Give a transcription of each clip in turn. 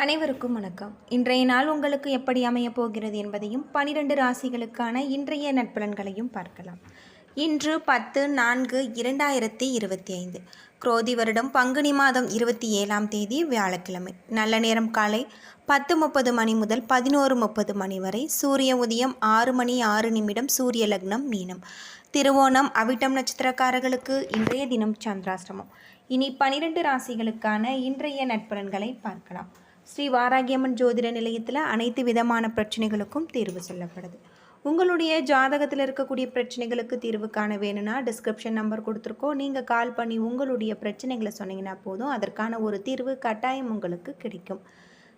அனைவருக்கும் வணக்கம். இன்றைய நாள் உங்களுக்கு எப்படி அமையப் போகிறது என்பதையும் பனிரெண்டு ராசிகளுக்கான இன்றைய நட்பலன்களையும் பார்க்கலாம். இன்று பத்து நான்கு இரண்டாயிரத்தி இருபத்தி ஐந்து. குரோதி வருடம் பங்குனி மாதம் இருபத்தி ஏழாம் தேதி வியாழக்கிழமை. நல்ல நேரம் காலை பத்து முப்பது மணி முதல் பதினோரு முப்பது மணி வரை. சூரிய உதயம் ஆறு மணி ஆறு நிமிடம் சூரிய லக்னம் மீனம். திருவோணம் அவிட்டம் நட்சத்திரக்காரர்களுக்கு இன்றைய தினம் சந்திராஷ்டமம். இனி பனிரெண்டு ராசிகளுக்கான இன்றைய நட்பலன்களை பார்க்கலாம். ஸ்ரீ வாராகியம்மன் ஜோதிட நிலையத்தில் அனைத்து விதமான பிரச்சனைகளுக்கும் தீர்வு சொல்லப்படுது. உங்களுடைய ஜாதகத்தில் இருக்கக்கூடிய பிரச்சனைகளுக்கு தீர்வு காண வேணும்னா டிஸ்கிரிப்ஷன் நம்பர் கொடுத்துருக்கோம். நீங்கள் கால் பண்ணி உங்களுடைய பிரச்சனைகளை சொன்னீங்கன்னா போதும் அதற்கான ஒரு தீர்வு கட்டாயம் உங்களுக்கு கிடைக்கும்.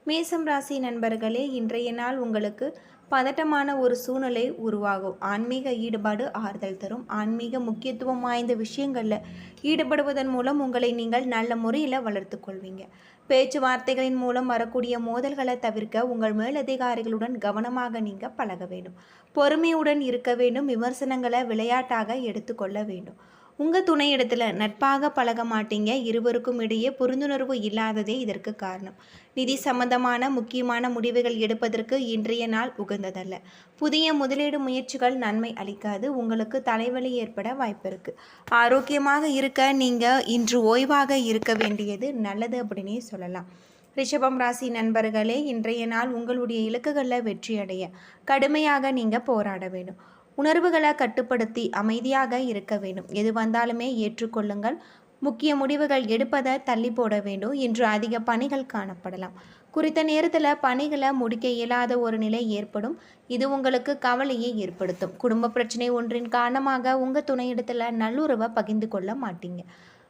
மேசம் ராசி நண்பர்களே இன்றைய நாள் உங்களுக்கு பதட்டமான ஒரு சூழ்நிலை உருவாகும். ஆன்மீக ஈடுபாடு ஆறுதல் தரும். ஆன்மீக முக்கியத்துவம் வாய்ந்த விஷயங்களில் ஈடுபடுவதன் மூலம் உங்களை நீங்கள் நல்ல முறையில் வளர்த்து கொள்வீங்க. பேச்சுவார்த்தைகளின் மூலம் வரக்கூடிய மோதல்களை தவிர்க்க உங்கள் மேலதிகாரிகளுடன் கவனமாக நீங்கள் பழக வேண்டும். பொறுமையுடன் இருக்க வேண்டும். விமர்சனங்களை விளையாட்டாக எடுத்துக்கொள்ள வேண்டும். உங்கள் துணையிடத்தில் நட்பாக பழக மாட்டீங்க. இருவருக்கும் இடையே புரிந்துணர்வு இல்லாததே இதற்கு காரணம். நிதி சம்பந்தமான முக்கியமான முடிவுகள் எடுப்பதற்கு இன்றைய நாள் உகந்ததல்ல. புதிய முதலீடு முயற்சிகள் நன்மை அளிக்காது. உங்களுக்கு தலைவலி ஏற்பட வாய்ப்பு இருக்குது ஆரோக்கியமாக இருக்க நீங்கள் இன்று ஓய்வாக இருக்க வேண்டியது நல்லது அப்படின்னே சொல்லலாம். ரிஷபம் ராசி நண்பர்களே இன்றைய நாள் உங்களுடைய இலக்குகளில் வெற்றி அடைய கடுமையாக நீங்கள் போராட வேண்டும். உணர்வுகளை கட்டுப்படுத்தி அமைதியாக இருக்க வேண்டும். எது வந்தாலுமே ஏற்றுக்கொள்ளுங்கள். முக்கிய முடிவுகள் எடுப்பதை தள்ளி போட வேண்டும். இன்று அதிக பணிகள் காணப்படலாம். குறித்த நேரத்தில் பணிகளை முடிக்க இயலாத ஒரு நிலை ஏற்படும். இது உங்களுக்கு கவலையை ஏற்படுத்தும். குடும்ப பிரச்சனை ஒன்றின் காரணமாக உங்கள் துணையிடத்தில் நல்லுறவை பகிர்ந்து கொள்ள மாட்டீங்க.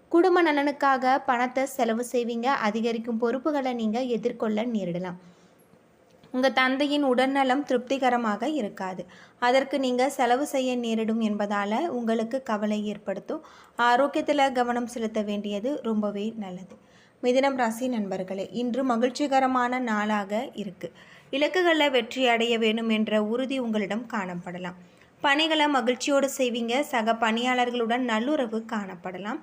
குடும்ப நலனுக்காக பணத்தை செலவு செய்வீங்க. அதிகரிக்கும் பொறுப்புகளை நீங்கள் எதிர்கொள்ள நேரிடலாம். உங்கள் தந்தையின் உடல்நலம் திருப்திகரமாக இருக்காது. அதற்கு நீங்கள் செலவு செய்ய நேரிடும் என்பதால் உங்களுக்கு கவலை ஏற்படுத்தும். ஆரோக்கியத்தில் கவனம் செலுத்த வேண்டியது ரொம்பவே நல்லது. மிதினம் ராசி நண்பர்களே இன்று மகிழ்ச்சிகரமான நாளாக இருக்குது இலக்குகளில் வெற்றி அடைய வேண்டும் என்ற உறுதி உங்களிடம் காணப்படலாம். பணிகளை மகிழ்ச்சியோடு செய்வீங்க. சக பணியாளர்களுடன் நல்லுறவு காணப்படலாம்.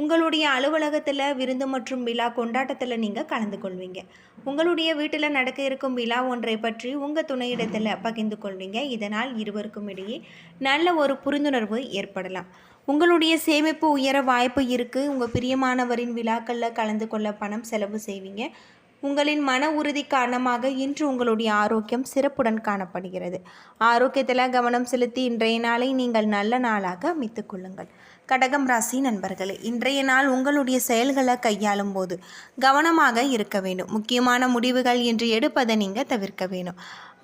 உங்களுடைய அலுவலகத்தில் விருந்து மற்றும் விழா கொண்டாட்டத்தில் நீங்கள் கலந்து கொள்வீங்க. உங்களுடைய வீட்டில் நடக்க இருக்கும் விழா ஒன்றை பற்றி உங்கள் துணையிடத்தில் பகிர்ந்து கொள்வீங்க. இதனால் இருவருக்கும் இடையே நல்ல ஒரு புரிந்துணர்வு ஏற்படலாம். உங்களுடைய சேமிப்பு உயர வாய்ப்பு இருக்குது உங்கள் பிரியமானவரின் விழாக்களில் கலந்து கொள்ள பணம் செலவு செய்வீங்க. உங்களின் மன உறுதி காரணமாக இன்று உங்களுடைய ஆரோக்கியம் சிறப்புடன் காணப்படுகிறது. ஆரோக்கியத்தில் கவனம் செலுத்தி இன்றைய நாளை நீங்கள் நல்ல நாளாக அமைத்துக் கொள்ளுங்கள். கடகம் ராசி நண்பர்களே இன்றைய நாள் உங்களுடைய செயல்களை கையாளும் போது கவனமாக இருக்க வேண்டும். முக்கியமான முடிவுகள் என்று எடுப்பதை நீங்கள் தவிர்க்க வேண்டும்.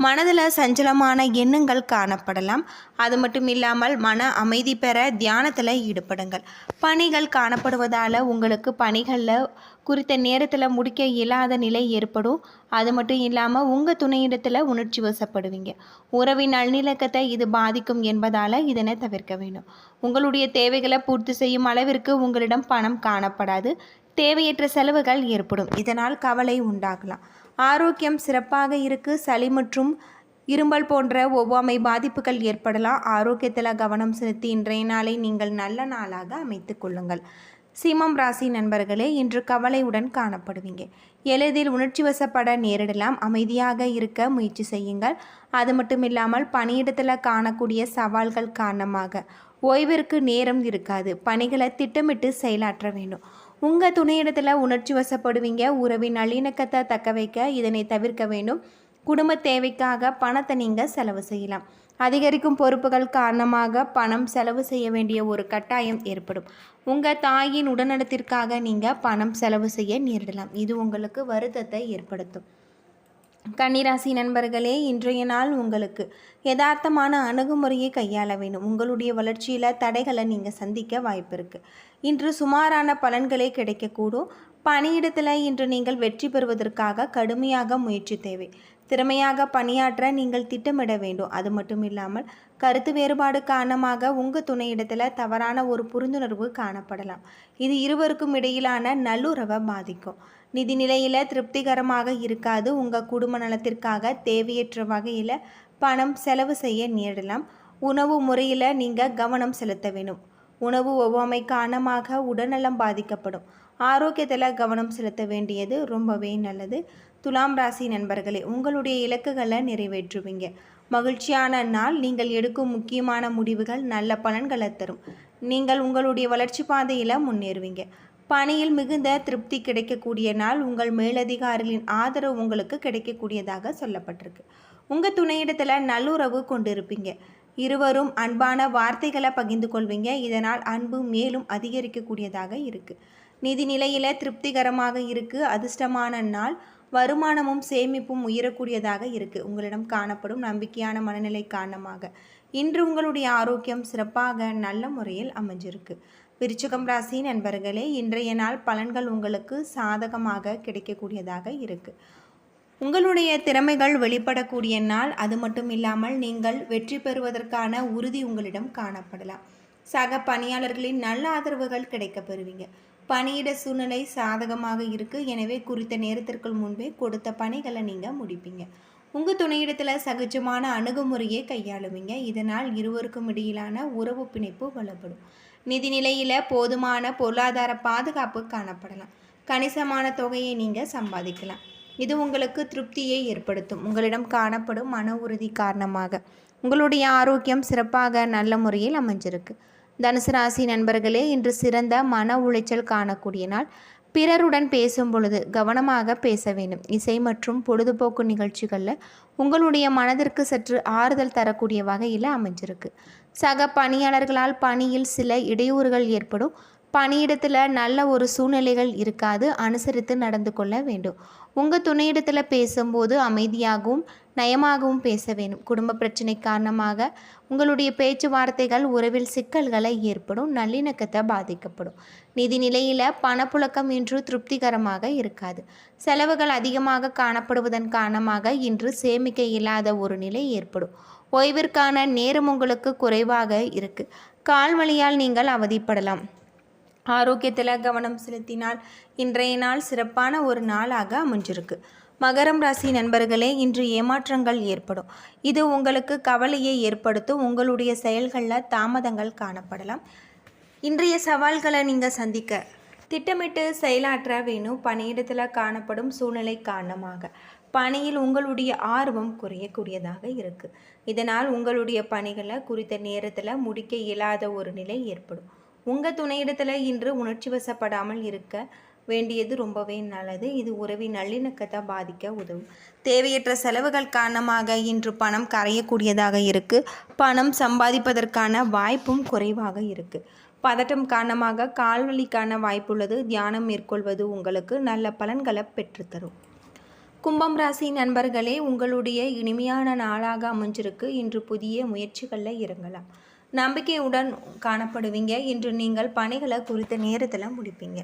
மனதில் சஞ்சலமான எண்ணங்கள் காணப்படலாம். அது மட்டும் இல்லாமல் மன அமைதி பெற தியானத்தில் ஈடுபடுங்கள். பணிகள் காணப்படுவதால் உங்களுக்கு பணிகளில் குறித்த நேரத்தில் முடிக்க இயலாத நிலை ஏற்படும். அது மட்டும் இல்லாமல் உங்கள் துணையிடத்தில் உணர்ச்சி வசப்படுவீங்க. உறவின் நல்லிணக்கத்தை இது பாதிக்கும் என்பதால் இதனை தவிர்க்க வேண்டும். உங்களுடைய தேவைகளை பூர்த்தி செய்யும் அளவிற்கு உங்களிடம் பணம் காணப்படாது. தேவையற்ற செலவுகள் ஏற்படும். இதனால் கவலை உண்டாகலாம். ஆரோக்கியம் சிறப்பாக இருக்கு. சளி மற்றும் இரும்பல் போன்ற ஒவ்வாமை பாதிப்புகள் ஏற்படலாம். ஆரோக்கியத்தில் கவனம் செலுத்தி இன்றைய நாளை நீங்கள் நல்ல நாளாக அமைத்து கொள்ளுங்கள். சிம்மம் ராசி நண்பர்களே இன்று கவலையுடன் காணப்படுவீங்க. எளிதில் உணர்ச்சி வசப்பட நேரிடலாம். அமைதியாக இருக்க முயற்சி செய்யுங்கள். அது மட்டும் இல்லாமல் பணியிடத்தில் காணக்கூடிய சவால்கள் காரணமாக ஓய்விற்கு நேரம் இருக்காது. பணிகளை திட்டமிட்டு செயலாற்ற வேண்டும். உங்கள் துணையிடத்தில் உணர்ச்சி வசப்படுவீங்க. உறவின் நல்லிணக்கத்தை தக்க வைக்க இதனை தவிர்க்க வேண்டும். குடும்ப தேவைக்காக பணத்தை நீங்கள் செலவு செய்யலாம். அதிகரிக்கும் பொறுப்புகள் காரணமாக பணம் செலவு செய்ய வேண்டிய ஒரு கட்டாயம் ஏற்படும். உங்கள் தாயின் உடல்நலத்திற்காக நீங்கள் பணம் செலவு செய்ய நேரிடலாம். இது உங்களுக்கு வருத்தத்தை ஏற்படுத்தும். கன்னிராசி நண்பர்களே இன்றைய நாள் உங்களுக்கு யதார்த்தமான அணுகுமுறையை கையாள வேண்டும். உங்களுடைய வளர்ச்சியில் தடைகளை நீங்கள் சந்திக்க வாய்ப்பு இருக்குது இன்று சுமாரான பலன்களே கிடைக்கக்கூடும். பணியிடத்தில் இன்று நீங்கள் வெற்றி பெறுவதற்காக கடுமையாக முயற்சி தேவை. திறமையாக பணியாற்ற நீங்கள் திட்டமிட வேண்டும். அது மட்டும் இல்லாமல் கருத்து வேறுபாடு காரணமாக உங்கள் துணையிடத்தில் தவறான ஒரு புரிந்துணர்வு காணப்படலாம். இது இருவருக்கும் இடையிலான நல்லுறவை பாதிக்கும். நிதி நிலையில் திருப்திகரமாக இருக்காது. உங்கள் குடும்ப நலத்திற்காக தேவையற்ற வகையில் பணம் செலவு செய்ய நேரிடலாம். உணவு முறையில் நீங்கள் கவனம் செலுத்த வேண்டும். உணவு ஒவ்வாமை காரணமாக உடல்நலம் பாதிக்கப்படும். ஆரோக்கியத்தில் கவனம் செலுத்த வேண்டியது ரொம்பவே நல்லது. துலாம் ராசி நண்பர்களே உங்களுடைய இலக்குகளை நிறைவேற்றுவீங்க. மகிழ்ச்சியான நாள் நீங்கள் எடுக்கும் முக்கியமான முடிவுகள் நல்ல பலன்களை தரும். நீங்கள் உங்களுடைய வளர்ச்சி பாதையில் முன்னேறுவீங்க. பணியில் மிகுந்த திருப்தி கிடைக்கக்கூடிய நாள் உங்கள் மேலதிகாரிகளின் ஆதரவு உங்களுக்கு கிடைக்கக்கூடியதாக சொல்லப்பட்டிருக்கு. உங்கள் துணையிடத்தில் நல்லுறவு கொண்டு இருப்பீங்க இருவரும் அன்பான வார்த்தைகளை பகிர்ந்து கொள்வீங்க. இதனால் அன்பு மேலும் அதிகரிக்கக்கூடியதாக இருக்குது நிதி நிலையில் திருப்திகரமாக இருக்குது அதிர்ஷ்டமான நாள். வருமானமும் சேமிப்பும் உயரக்கூடியதாக இருக்குது உங்களிடம் காணப்படும் நம்பிக்கையான மனநிலை காரணமாக. இன்று உங்களுடைய ஆரோக்கியம் சிறப்பாக நல்ல முறையில் அமைஞ்சிருக்கு. விருச்சகம் ராசி நண்பர்களே இன்றைய நாள் பலன்கள் உங்களுக்கு சாதகமாக கிடைக்கக்கூடியதாக இருக்குது உங்களுடைய திறமைகள் வெளிப்படக்கூடிய நாள். அது மட்டும் இல்லாமல் நீங்கள் வெற்றி பெறுவதற்கான உறுதி உங்களிடம் காணப்படலாம். சக பணியாளர்களின் நல்ல ஆதரவுகள் கிடைக்க பெறுவீங்க. பணியிட சூழ்நிலை சாதகமாக இருக்குது எனவே குறித்த நேரத்திற்குள் முன்பே கொடுத்த பணிகளை நீங்கள் முடிப்பீங்க. உங்கள் துணையிடத்தில் சகஜமான அணுகுமுறையை கையாளுவீங்க. இதனால் இருவருக்கும் இடையிலான உறவு பிணைப்பு வலுப்படும் நிதி நிலையில் போதுமான பொருளாதார பாதுகாப்பு காணப்படலாம். கணிசமான தொகையை நீங்கள் சம்பாதிக்கலாம். இது உங்களுக்கு திருப்தியை ஏற்படுத்தும். உங்களிடம் காணப்படும் மன உறுதி காரணமாக. உங்களுடைய ஆரோக்கியம் சிறப்பாக நல்ல முறையில் அமைஞ்சிருக்கு. தனுசு ராசி நண்பர்களே இன்று சிறந்த மன உளைச்சல் காணக்கூடிய நாள். பிறருடன் பேசும் பொழுது கவனமாக பேச வேண்டும். இசை மற்றும் பொழுதுபோக்கு நிகழ்ச்சிகளில் உங்களுடைய மனதிற்கு சற்று ஆறுதல் தரக்கூடிய வகையில் அமைஞ்சிருக்கு. சக பணியாளர்களால் பணியில் சில இடையூறுகள் ஏற்படும். பணியிடத்தில் நல்ல ஒரு சூழ்நிலைகள் இருக்காது. அனுசரித்து நடந்து கொள்ள வேண்டும். உங்கள் துணையிடத்தில் பேசும்போது அமைதியாகவும் நயமாகவும் பேச வேண்டும். குடும்ப பிரச்சனை காரணமாக உங்களுடைய பேச்சுவார்த்தைகள் உறவில் சிக்கல்களை ஏற்படும். நல்லிணக்கத்தை பாதிக்கப்படும். நிதி நிலையில் பணப்புழக்கம் இன்று திருப்திகரமாக இருக்காது. செலவுகள் அதிகமாக காணப்படுவதன் காரணமாக இன்று சேமிக்க இல்லாத ஒரு நிலை ஏற்படும். ஓய்விற்கான நேரம் உங்களுக்கு குறைவாக இருக்குது கால் வழியால் நீங்கள் அவதிப்படலாம். ஆரோக்கியத்தில் கவனம் செலுத்தினால் இன்றைய நாள் சிறப்பான ஒரு நாளாக அமைஞ்சிருக்கு. மகரம் ராசி நண்பர்களே இன்று ஏமாற்றங்கள் ஏற்படும். இது உங்களுக்கு கவலையை ஏற்படுத்தும் உங்களுடைய செயல்களில் தாமதங்கள் காணப்படலாம். இன்றைய சவால்களை நீங்கள் சந்திக்க திட்டமிட்டு செயலாற்ற வேணும் பணியிடத்தில் காணப்படும் சூழ்நிலை காரணமாக. பணியில் உங்களுடைய ஆர்வம் குறையக்கூடியதாக இருக்குது இதனால் உங்களுடைய பணிகளை குறித்த நேரத்தில் முடிக்க இயலாத ஒரு நிலை ஏற்படும். உங்கள் துணையிடத்தில் இன்று உணர்ச்சி வசப்படாமல் இருக்க வேண்டியது ரொம்பவே நல்லது. இது உறவின் நல்லிணக்கத்தை பாதிக்க உதவும். தேவையற்ற செலவுகள் காரணமாக இன்று பணம் கரையக்கூடியதாக இருக்குது பணம் சம்பாதிப்பதற்கான வாய்ப்பும் குறைவாக இருக்குது பதட்டம் காரணமாக கால்வழிக்கான வாய்ப்புள்ளது. தியானம் மேற்கொள்வது உங்களுக்கு நல்ல பலன்களை பெற்றுத்தரும். கும்பம் ராசி நண்பர்களே உங்களுடைய இனிமையான நாளாக அமைஞ்சிருக்கு. இன்று புதிய முயற்சிகளில் இறங்கலாம். நம்பிக்கையுடன் காணப்படுவீங்க. இன்று நீங்கள் பணிகளை குறித்த நேரத்தில் முடிப்பீங்க.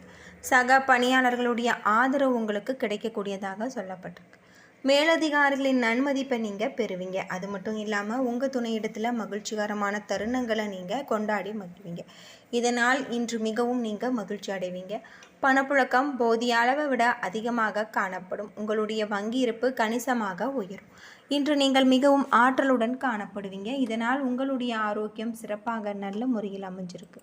சக பணியாளர்களுடைய ஆதரவு உங்களுக்கு கிடைக்கக்கூடியதாக சொல்லப்பட்டிருக்கு. மேலதிகாரிகளின் நன்மதிப்பை நீங்கள் பெறுவீங்க. அது மட்டும் இல்லாமல் உங்கள் துணையிடத்தில் மகிழ்ச்சிகரமான தருணங்களை நீங்கள் கொண்டாடி மகிழ்வீங்க. இதனால் இன்று மிகவும் நீங்கள் மகிழ்ச்சி அடைவீங்க. பணப்புழக்கம் போதிய அளவை விட அதிகமாக காணப்படும். உங்களுடைய வங்கி இருப்பு கணிசமாக உயரும். இன்று நீங்கள் மிகவும் ஆற்றலுடன் காணப்படுவீங்க. இதனால் உங்களுடைய ஆரோக்கியம் சிறப்பாக நல்ல முறையில் அமைஞ்சிருக்கு.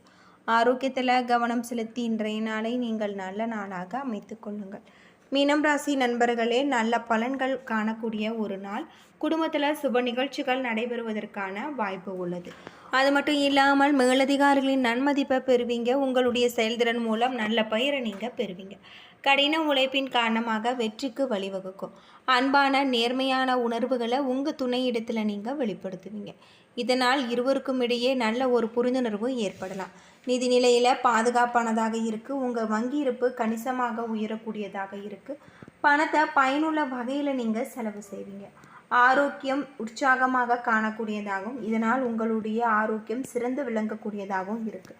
ஆரோக்கியத்தில் கவனம் செலுத்தி இன்றைய நாளை நீங்கள் நல்ல நாளாக அமைத்து கொள்ளுங்கள். மீனம் ராசி நண்பர்களே நல்ல பலன்கள் காணக்கூடிய ஒரு நாள். குடும்பத்தில் சுப நிகழ்ச்சிகள் நடைபெறுவதற்கான வாய்ப்பு உள்ளது. அது மட்டும் இல்லாமல் மேலதிகாரிகளின் நன்மதிப்பை பெறுவீங்க. உங்களுடைய செயல்திறன் மூலம் நல்ல பயிரை நீங்கள் பெறுவீங்க. கடின உழைப்பின் காரணமாக வெற்றிக்கு வழிவகுக்கும். அன்பான நேர்மையான உணர்வுகளை உங்கள் துணையிடத்தில் நீங்கள் வெளிப்படுத்துவீங்க. இதனால் இருவருக்கும் இடையே நல்ல ஒரு புரிந்துணர்வு ஏற்படலாம். நிதி நிலையில் பாதுகாப்பானதாக இருக்குது உங்கள் வங்கி இருப்பு கணிசமாக உயரக்கூடியதாக இருக்குது பணத்தை பயனுள்ள வகையில் நீங்கள் செலவு செய்வீங்க. ஆரோக்கியம் உற்சாகமாக காணக்கூடியதாகவும் இதனால் உங்களுடைய ஆரோக்கியம் சிறந்து விளங்கக்கூடியதாகவும் இருக்குது